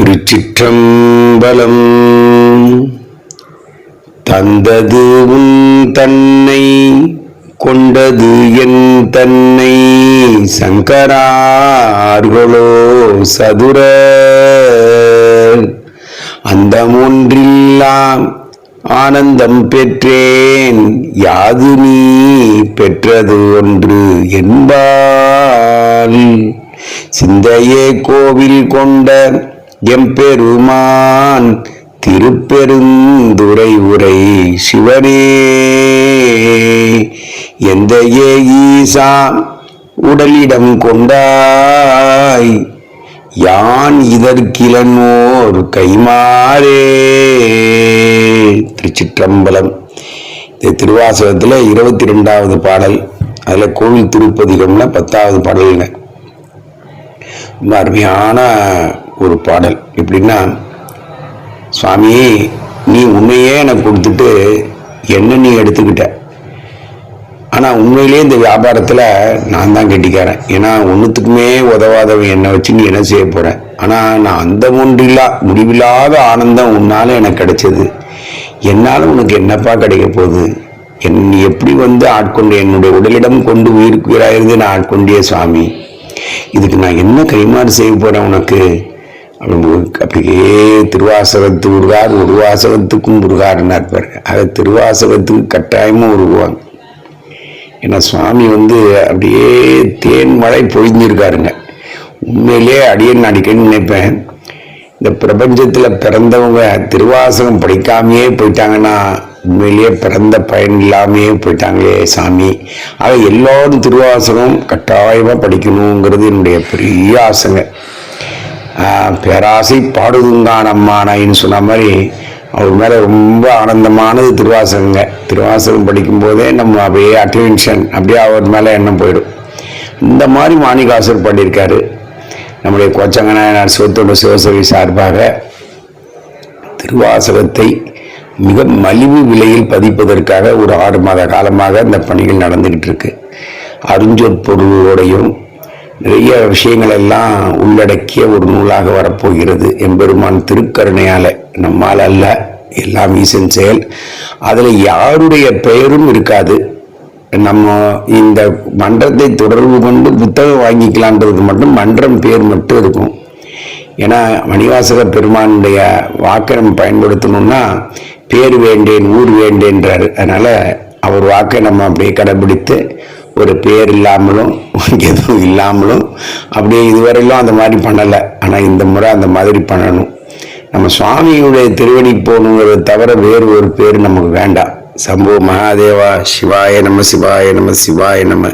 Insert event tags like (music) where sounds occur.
திருச்சிற்றம்பலம். தந்தது உன் தன்னை கொண்டது என் தன்னை. சங்கரார்களோ சதுர. அந்தமொன்றில்லாம் ஆனந்தம் பெற்றேன். யாது நீ பெற்றது ஒன்று என்பால் சிந்தையே கோவில் கொண்ட எம்பெருமான் திருப்பெருந்துரை உரை சிவனே. எந்த ஏ ஈசா உடலிடம் கொண்டாய் யான் இதற்கிழனோர் கைமாறே. திருச்சிற்றம்பலம். இந்த திருவாசகத்தில் இருபத்தி ரெண்டாவது பாடல் அதில் கோவில் திருப்பதிகம்ல பத்தாவது பாடல்ங்க ரொம்ப அருமையான ஒரு பாடல். எப்படின்னா சுவாமி நீ உண்மையே எனக்கு கொடுத்துட்டு என்ன நீ எடுத்துக்கிட்ட? ஆனால் உண்மையிலே இந்த வியாபாரத்தில் நான் தான் கெட்டிக்காரன். ஏன்னா ஒன்றுத்துக்குமே உதவாதவன் என்னை வச்சு நீ என்ன செய்ய போகிறேன் ஆனால் நான் அந்த ஒன்றில்லா முடிவில்லாத ஆனந்தம் உன்னால் எனக்கு கிடைச்சது. என்னால் உனக்கு என்னப்பா கிடைக்க போகுது? என் நீ எப்படி வந்து ஆட்கொண்டு என்னுடைய உடலிடம் கொண்டு உயிருக்கு உயிராயிருந்து நான் ஆட்கொண்டிய சுவாமி. இதுக்கு நான் என்ன கைமாறு செய்ய போகிறேன் உனக்கு? அப்படியே திருவாசகத்து உருகார் உருவாசகத்துக்கும் உருகாருன்னா அதை ஆக திருவாசகத்துக்கு கட்டாயமும் உருவாங்க ஏன்னா சுவாமி வந்து அப்படியே தேன் மழை பொழிஞ்சிருக்காருங்க. உண்மையிலே அடியன் அடிக்கன்னு நினைப்பேன். இந்த பிரபஞ்சத்தில் பிறந்தவங்க திருவாசகம் படிக்காமையே போயிட்டாங்கன்னா உண்மையிலேயே பிறந்த பயன் இல்லாமையே போயிட்டாங்களே சாமி. ஆக எல்லோரும் திருவாசகம் கட்டாயமாக படிக்கணுங்கிறது என்னுடைய பெரிய ஆசைங்க. பேராசை பாடுதுங்கான் அம்மானாயின்னு சொன்ன மாதிரி அவர் மேலே ரொம்ப ஆனந்தமானது திருவாசகங்க. திருவாசகம் படிக்கும்போதே நம்ம அப்படியே அட்டென்ஷன் அப்படியே அவர் மேலே எண்ணம் போயிடும். இந்த மாதிரி மாணிகாசர் பாடியிருக்காரு நம்முடைய கோச்சங்கனாயனார் சிவத்தோட சிவசேவை சார்பாக திருவாசகத்தை மிக மலிவு விலையில் பதிப்பதற்காக ஒரு ஆறு மாத காலமாக இந்த பணிகள் நடந்துக்கிட்டு இருக்கு. அருஞ்சொற்பொருளோடையும் நிறைய விஷயங்கள் எல்லாம் உள்ளடக்கிய ஒரு நூலாக வரப்போகிறது. எம்பெருமான் திருக்கருணையால நம்மால் அல்ல எல்லாம் ஈசன் செயல். அதில் யாருடைய பெயரும் இருக்காது. நம்ம இந்த மன்றத்தை தொடர்பு கொண்டு புத்தகம் வாங்கிக்கலான்றது மட்டும் மன்றம் பேர் மட்டும் இருக்கும். ஏன்னா மணிவாசக பெருமானுடைய வாக்கை நம்ம பயன்படுத்தணும்னா பேர் வேண்டேன் ஊர் வேண்டேன்றார். அதனால் அவர் வாக்கை நம்ம அப்படியே கடைபிடித்து ஒரு பேர் இல்லாமலும் (laughs) எதுவும் இல்லாமலும் அப்படியே இதுவரையிலும் அந்த மாதிரி பண்ணலை. ஆனால் இந்த முறை அந்த மாதிரி பண்ணணும். நம்ம சுவாமியுடைய திருவடி போகணுங்கிறத தவிர வேறு ஒரு பேர் நமக்கு வேண்டாம். சம்போ மகாதேவா சிவாய நம சிவாய நம சிவாய நம.